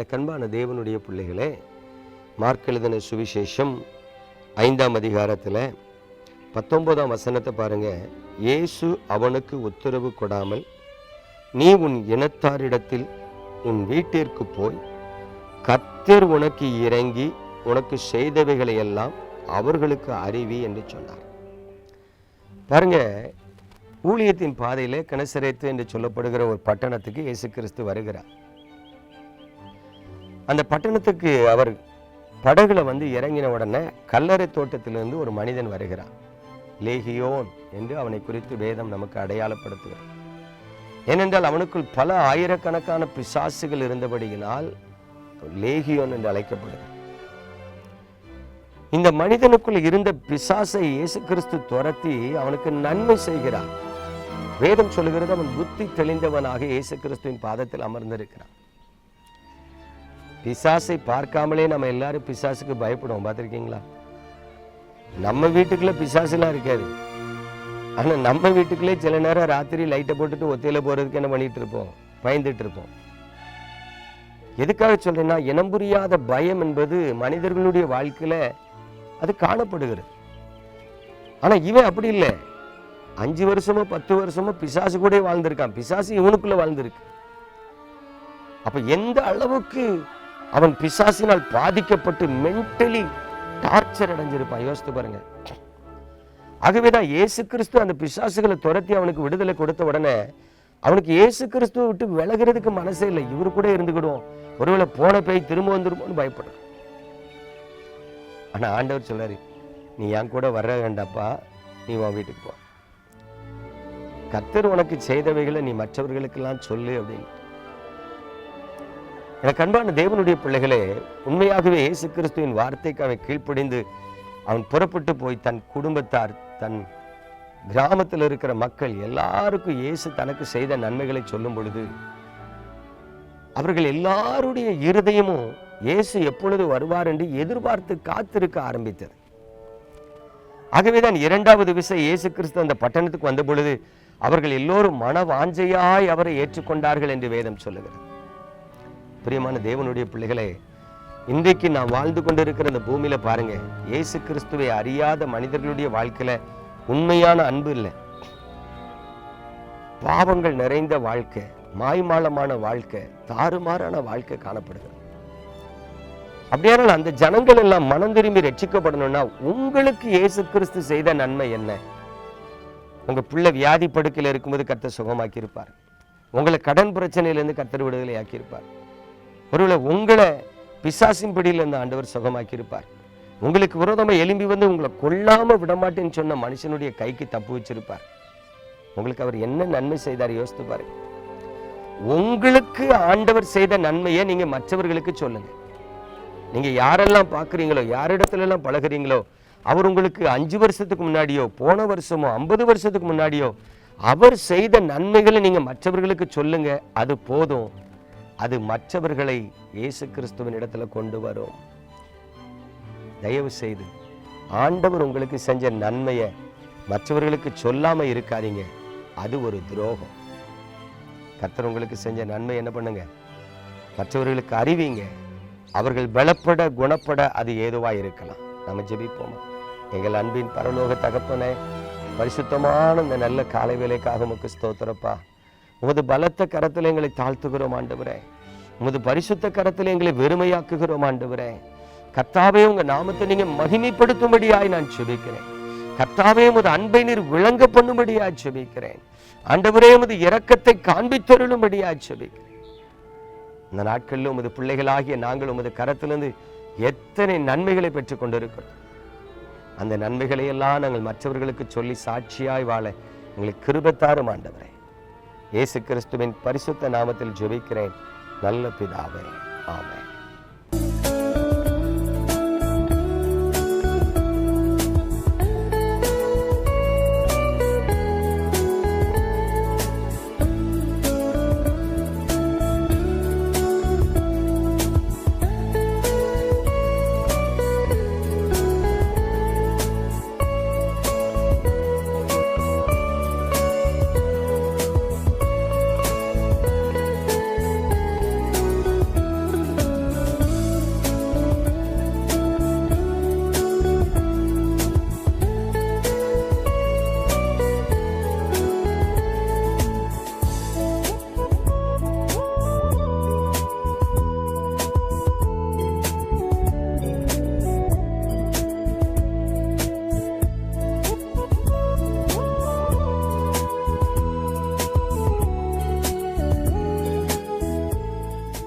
எனக்கு அன்பான தேவனுடைய பிள்ளைகளே மார்க்கெழுதின சுவிசேஷம் ஐந்தாம் அதிகாரத்தில் பத்தொன்பதாம் வசனத்தை பாருங்க. இயேசு அவனுக்கு உத்தரவு கொடாமல் நீ உன் இனத்தாரிடத்தில் உன் வீட்டிற்கு போய் கத்தர் உனக்கு இறங்கி உனக்கு செய்தவைகளை எல்லாம் அவர்களுக்கு அறிவி என்று சொன்னார். பாருங்க ஊழியத்தின் பாதையில் கனசரேத்து என்று சொல்லப்படுகிற ஒரு பட்டணத்துக்கு இயேசு கிறிஸ்து வருகிறார். அந்த பட்டணத்துக்கு அவர் படகுல வந்து இறங்கின உடனே கல்லறை தோட்டத்திலிருந்து ஒரு மனிதன் வருகிறான். லேகியோன் என்று அவனை குறித்து வேதம் நமக்கு அடையாளப்படுத்துகிறது. ஏனென்றால் அவனுக்குள் பல ஆயிரக்கணக்கான பிசாசுகள் இருந்தபடியினால் லேகியோன் என்று அழைக்கப்படுகிறார் இந்த மனிதனுக்குள் இருந்த பிசாசை இயேசு கிறிஸ்து துரத்தி அவனுக்கு நன்மை செய்கிறார். வேதம் சொல்லுகிறது அவன் புத்தி தெளிந்தவனாக இயேசு கிறிஸ்துவின் பாதத்தில் அமர்ந்திருக்கிறான். பிசாசை பார்க்காமலே நம்ம எல்லாரும் பிசாசுக்கு பயப்படுவோம். பார்த்துருக்கீங்களா? நம்ம வீட்டுக்குள்ள பிசாசுலாம் இருக்காது. ஆனா நம்ம வீட்டுக்குள்ளே சில நேரம் ராத்திரி லைட்டை போட்டுட்டு ஒத்தையில போறதுக்கு என்ன பண்ணிட்டு இருப்போம் பயந்துட்டு இருப்போம் எதுக்காக சொல்றேன்னா இனம் புரியாத பயம் என்பது மனிதர்களுடைய வாழ்க்கையில அது காணப்படுகிறது. ஆனா இவன் அப்படி இல்லை. அஞ்சு வருஷமோ பத்து வருஷமோ பிசாசு கூட வாழ்ந்திருக்கான். பிசாசு இவனுக்குள்ள வாழ்ந்திருக்கு. அப்ப எந்த அளவுக்கு அவன் பிசாசினால் பாதிக்கப்பட்டு மென்டலி டார்ச்சர் அடைஞ்சிருப்பான். யோசித்து பாருங்க. ஆகவேதான் இயேசு கிறிஸ்து அந்த பிசாசுகளை துரத்தி அவனுக்கு விடுதலை கொடுத்த உடனே அவனுக்கு இயேசு கிறிஸ்துவை விட்டு விலகிறதுக்கு மனசே இல்லை. இவரு கூட இருந்துக்கிடுவோம். ஒருவேளை போன பேய் திரும்ப வந்துருமோன்னு பயப்படுறான் ஆனா ஆண்டவர் சொல்றாரு நீ என் கூட வர வேண்டாப்பா. நீ உன் வீட்டுக்கு போ. கத்தர் உனக்கு செய்தவைகளை நீ மற்றவர்களுக்கெல்லாம் சொல்லு அப்படின்னு. எனக்கு அன்பான தேவனுடைய பிள்ளைகளே உண்மையாகவே இயேசு கிறிஸ்துவின் வார்த்தைக்கு அவன் கீழ்ப்படிந்து அவன் புறப்பட்டு போய் தன் குடும்பத்தார் தன் கிராமத்தில் இருக்கிற மக்கள் எல்லாருக்கும் இயேசு தனக்கு செய்த நன்மைகளை சொல்லும் பொழுது அவர்கள் எல்லாருடைய இருதயமும் இயேசு எப்பொழுது வருவார் என்று எதிர்பார்த்து காத்திருக்க ஆரம்பித்தது. ஆகவேதான் இரண்டாவது விசை இயேசு கிறிஸ்து அந்த பட்டணத்துக்கு வந்த பொழுது அவர்கள் எல்லோரும் மன வாஞ்சையாய் அவரை ஏற்றுக்கொண்டார்கள் என்று வேதம் சொல்லுகிறது. பிரியமான தேவனுடைய பிள்ளைகளே இன்றைக்கு நான் வாழ்ந்து கொண்டிருக்கிற இந்த பூமியில பாருங்க இயேசு கிறிஸ்துவை அறியாத மனிதர்களுடைய வாழ்க்கையில உண்மையான அன்பு இல்லை. பாவங்கள் நிறைந்த வாழ்க்கை மாய்மாலமான வாழ்க்கை தாறுமாறான வாழ்க்கை காணப்படுகிறது அப்படியானால் அந்த ஜனங்கள் எல்லாம் மனம் திரும்பி ரட்சிக்கப்படணும்னா உங்களுக்கு இயேசு கிறிஸ்து செய்த நன்மை என்ன? உங்க பிள்ளை வியாதி படுக்கையில் இருக்கும்போது கத்தை சுகமாக்கி இருப்பார் உங்களை கடன் பிரச்சனையிலேருந்து கத்தர் விடுதலை ஆக்கியிருப்பார் ஒருவேளை உங்களை பிசாசின் பிடியிலிருந்து ஆண்டவர் சுகமாக்கியிருப்பார். உங்களுக்கு விரோதமா எலும்பி வந்து உங்களை கொல்லாம விடமாட்டேன்னு சொன்ன மனுஷனுடைய கைக்கு தப்பு வச்சிருப்பார். உங்களுக்கு அவர் என்ன நன்மை செய்தார் யோசித்து பாருங்க உங்களுக்கு ஆண்டவர் செய்த நன்மையை நீங்க மற்றவர்களுக்கு சொல்லுங்க. நீங்க யாரெல்லாம் பார்க்குறீங்களோ யாரிடத்துல எல்லாம் பழகுறீங்களோ அவர் உங்களுக்கு அஞ்சு வருஷத்துக்கு முன்னாடியோ போன வருஷமோ ஐம்பது வருஷத்துக்கு முன்னாடியோ அவர் செய்த நன்மைகளை நீங்க மற்றவர்களுக்கு சொல்லுங்க. அது போதும். அது மற்றவர்களை இயேசு கிறிஸ்துவின் இடத்துல கொண்டு வரும். தயவு செய்து ஆண்டவர் உங்களுக்கு செஞ்ச நன்மையை மற்றவர்களுக்கு சொல்லாம இருக்காதீங்க. அது ஒரு துரோகம். கர்த்தர் உங்களுக்கு செஞ்ச நன்மை என்ன பண்ணுங்க? மற்றவர்களுக்கு அறிவிங்க. அவர்கள் பலப்பட குணப்பட அது ஏதுவா இருக்கலாம். நம்ம ஜெபிப்போமா? எங்கள் அன்பின் பரலோக தகப்பனே பரிசுத்தமான இந்த நல்ல காலை வேலைக்காக உமக்கு ஸ்தோத்திரப்பா. உமது பலத்த கரத்தில் எங்களை தாழ்த்துகிறோம் ஆண்டவரே. உமது பரிசுத்த கரத்தில் எங்களை வெறுமையாக்குகிறோம் ஆண்டவரே. கர்த்தாவே உங்க நாமத்தை நீங்க மகிமைப்படுத்தும்படியாய் நான் செபிக்கிறேன் கர்த்தாவே உமது அன்பை நீர் விளங்க பண்ணும்படியாய் செபிக்கிறேன் ஆண்டவரே உமது இரக்கத்தை காண்பித்தருளும்படியாய் செபிக்கிறேன் இந்த நாட்களில் உமது பிள்ளைகளாகிய நாங்கள் உமது கரத்திலிருந்து எத்தனை நன்மைகளை பெற்றுக் கொண்டிருக்கிறோம். அந்த நன்மைகளை எல்லாம் நாங்கள் மற்றவர்களுக்கு சொல்லி சாட்சியாய் வாழ எங்களுக்கு கிருபத்தாரும் ஆண்டவரே. இயேசு கிறிஸ்துவின் பரிசுத்த நாமத்தில் ஜெபிக்கிறேன். நல்ல பிதாவே. ஆமே